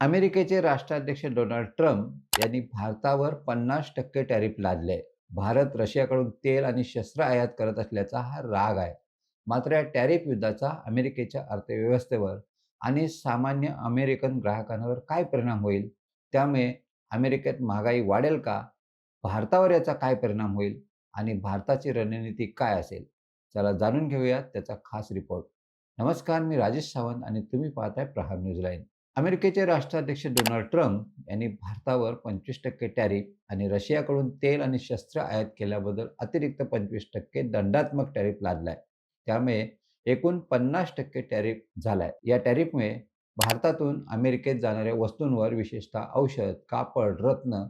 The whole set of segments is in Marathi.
अमेरिकेचे राष्ट्राध्यक्ष डोनाल्ड ट्रम्प यांनी भारतावर पन्नास टक्के टॅरिफ लादले. भारत रशियाकडून तेल आणि शस्त्र आयात करत असल्याचा हा राग आहे. मात्र या टॅरिफ युद्धाचा अमेरिकेच्या अर्थव्यवस्थेवर आणि सामान्य अमेरिकन ग्राहकांवर काय परिणाम होईल? त्यामुळे अमेरिकेत महागाई वाढेल का? भारतावर याचा काय परिणाम होईल? आणि भारताची रणनीती काय असेल? चला जाणून घेऊयात त्याचा खास रिपोर्ट नमस्कार मी राजेश सावंत आणि तुम्ही पाहताय प्रहार न्यूझीलँड अमेरिकेचे राष्ट्राध्यक्ष डोनाल्ड ट्रम्प यांनी भारतावर पंचवीस टक्के टॅरिफ आणि रशियाकडून तेल आणि शस्त्र आयात केल्याबद्दल अतिरिक्त पंचवीस टक्के दंडात्मक टॅरिफ लादलाय. त्यामुळे एकूण पन्नास टक्के टॅरिफ झालाय. या टॅरिफमुळे भारतातून अमेरिकेत जाणाऱ्या वस्तूंवर विशेषतः औषध कापड रत्न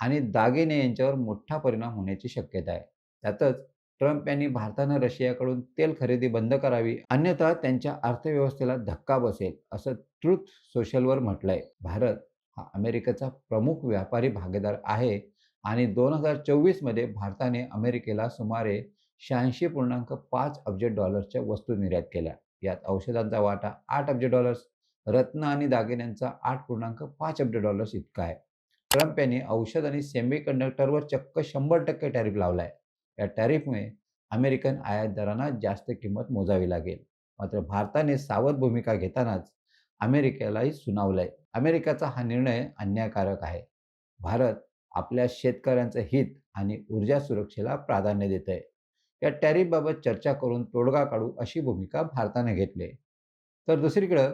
आणि दागिने यांच्यावर मोठा परिणाम होण्याची शक्यता आहे. त्यातच ट्रम्प यांनी भारतानं रशियाकडून तेल खरेदी बंद करावी अन्यथा त्यांच्या अर्थव्यवस्थेला धक्का बसेल असं ट्रुथ सोशलवर म्हटलंय भारत हा अमेरिकेचा प्रमुख व्यापारी भागीदार आहे आणि दोन हजार चोवीसमध्ये भारताने अमेरिकेला सुमारे शहाऐंशी पूर्णांक पाच अब्ज डॉलर्सच्या वस्तू निर्यात केल्या. यात औषधांचा वाटा आठ अब्ज डॉलर्स रत्न आणि दागिन्यांचा आठ पूर्णांक पाच अब्ज डॉलर्स इतका आहे. ट्रम्प यांनी औषध आणि सेमी कंडक्टरवर चक्क शंभर टक्के टॅरिफ लावलाय. या टॅरिफमुळे अमेरिकन आयातदारांना जास्त किंमत मोजावी लागेल. मात्र भारताने सावध भूमिका घेतानाच अमेरिकेलाही सुनावलंय. अमेरिकेचा हा निर्णय अन्यायकारक आहे. भारत आपल्या शेतकऱ्यांचं हित आणि ऊर्जा सुरक्षेला प्राधान्य देत आहे या टॅरिफबाबत चर्चा करून तोडगा काढू अशी भूमिका भारताने घेतली. तर दुसरीकडं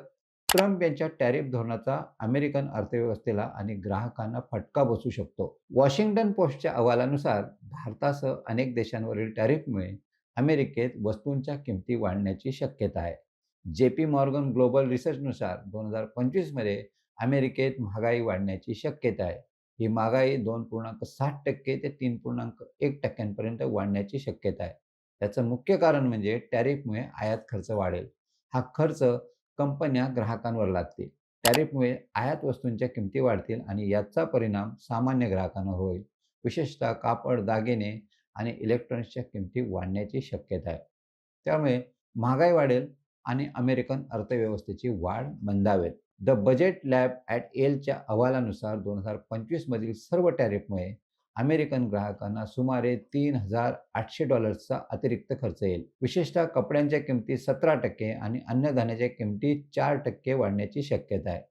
ट्रम्प यांच्या टॅरिफ धोरणाचा अमेरिकन अर्थव्यवस्थेला आणि ग्राहकांना फटका बसू शकतो. वॉशिंग्टन पोस्टच्या अहवालानुसार भारतासह अनेक देशांवरील टॅरिफमुळे अमेरिकेत वस्तूंच्या किमती वाढण्याची शक्यता आहे. जे पी मॉर्गन ग्लोबल रिसर्चनुसार दोन हजार पंचवीसमध्ये अमेरिकेत महागाई वाढण्याची शक्यता आहे. ही महागाई दोन पूर्णांक सात टक्के ते तीन पूर्णांक एक टक्क्यांपर्यंत वाढण्याची शक्यता आहे. त्याचं मुख्य कारण म्हणजे टॅरिफमुळे आयात खर्च वाढेल. हा खर्च कंपन्या ग्राहकांवर लागतील. टॅरिफमुळे आयात वस्तूंच्या किमती वाढतील आणि याचा परिणाम सामान्य ग्राहकांवर होईल. विशेषतः कापड दागिने आणि इलेक्ट्रॉनिक्सच्या किमती वाढण्याची शक्यता आहे. त्यामुळे महागाई वाढेल आणि अमेरिकन अर्थव्यवस्थेची वाढ मंदावेल. द बजेट लॅब ॲट एलच्या अहवालानुसार दोन हजार पंचवीसमधील सर्व टॅरिफमुळे अमेरिकन ग्राहकांना सुमारे तीन हजार आठशे डॉलर्सचा अतिरिक्त खर्च येईल. विशेषतः कपड्यांच्या किमती सतरा टक्के आणि अन्नधान्याच्या किमती चार टक्के वाढण्याची शक्यता आहे.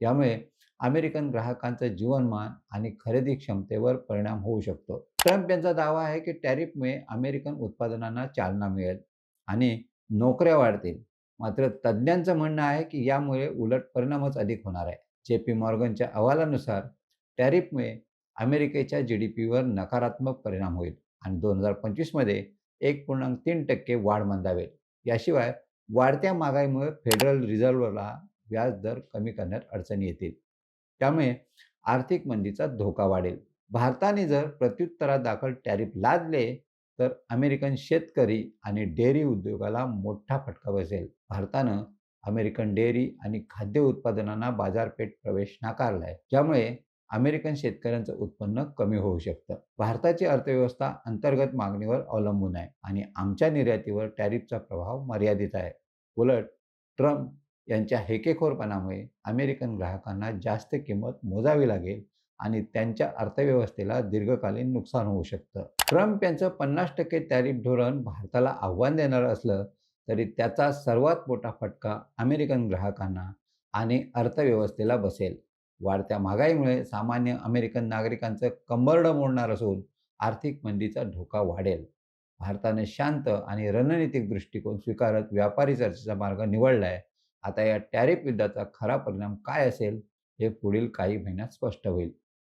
यामुळे अमेरिकन ग्राहकांचं जीवनमान आणि खरेदी क्षमतेवर परिणाम होऊ शकतो. ट्रम्प यांचा दावा आहे की टॅरिफमुळे अमेरिकन उत्पादनांना चालना मिळेल आणि नोकऱ्या वाढतील. मात्र तज्ज्ञांचं म्हणणं आहे की यामुळे उलट परिणामच अधिक होणार आहे. जे पी मॉर्गनच्या अहवालानुसार टॅरिफमुळे अमेरिकेच्या जी डी पीवर नकारात्मक परिणाम होईल आणि दोन हजार पंचवीसमध्ये एक पूर्णांक तीन टक्के वाढ मंदावेल. याशिवाय वाढत्या महागाईमुळे फेडरल रिझर्व्हला व्याज दर कमी करण्यात अडचणी येतील. त्यामुळे आर्थिक मंदीचा धोका वाढेल. भारताने जर प्रत्युत्तरात दाखल टॅरिफ लादले तर अमेरिकन शेतकरी आणि डेअरी उद्योगाला मोठा फटका बसेल. भारतानं अमेरिकन डेअरी आणि खाद्य उत्पादनांना बाजारपेठ प्रवेश नाकारला आहे ज्यामुळे अमेरिकन शेतकऱ्यांचं उत्पन्न कमी होऊ शकतं. भारताची अर्थव्यवस्था अंतर्गत मागणीवर अवलंबून आहे आणि आमच्या निर्यातीवर टॅरिफचा प्रभाव मर्यादित आहे. उलट ट्रम्प यांच्या हेकेखोरपणामुळे अमेरिकन ग्राहकांना जास्त किंमत मोजावी लागेल आणि त्यांच्या अर्थव्यवस्थेला दीर्घकालीन नुकसान होऊ शकतं. ट्रम्प यांचं पन्नास टक्के टॅरिफ धोरण भारताला आव्हान देणारं असलं तरी त्याचा सर्वात मोठा फटका अमेरिकन ग्राहकांना आणि अर्थव्यवस्थेला बसेल. वाढत्या महागाईमुळे सामान्य अमेरिकन नागरिकांचं कंबरडं मोडणार असून आर्थिक मंदीचा धोका वाढेल. भारताने शांत आणि रणनीतिक दृष्टिकोन स्वीकारत व्यापारी चर्चेचा मार्ग निवडला आहे आता या टॅरिफ युद्धाचा खरा परिणाम काय असेल हे पुढील काही महिन्यात स्पष्ट होईल.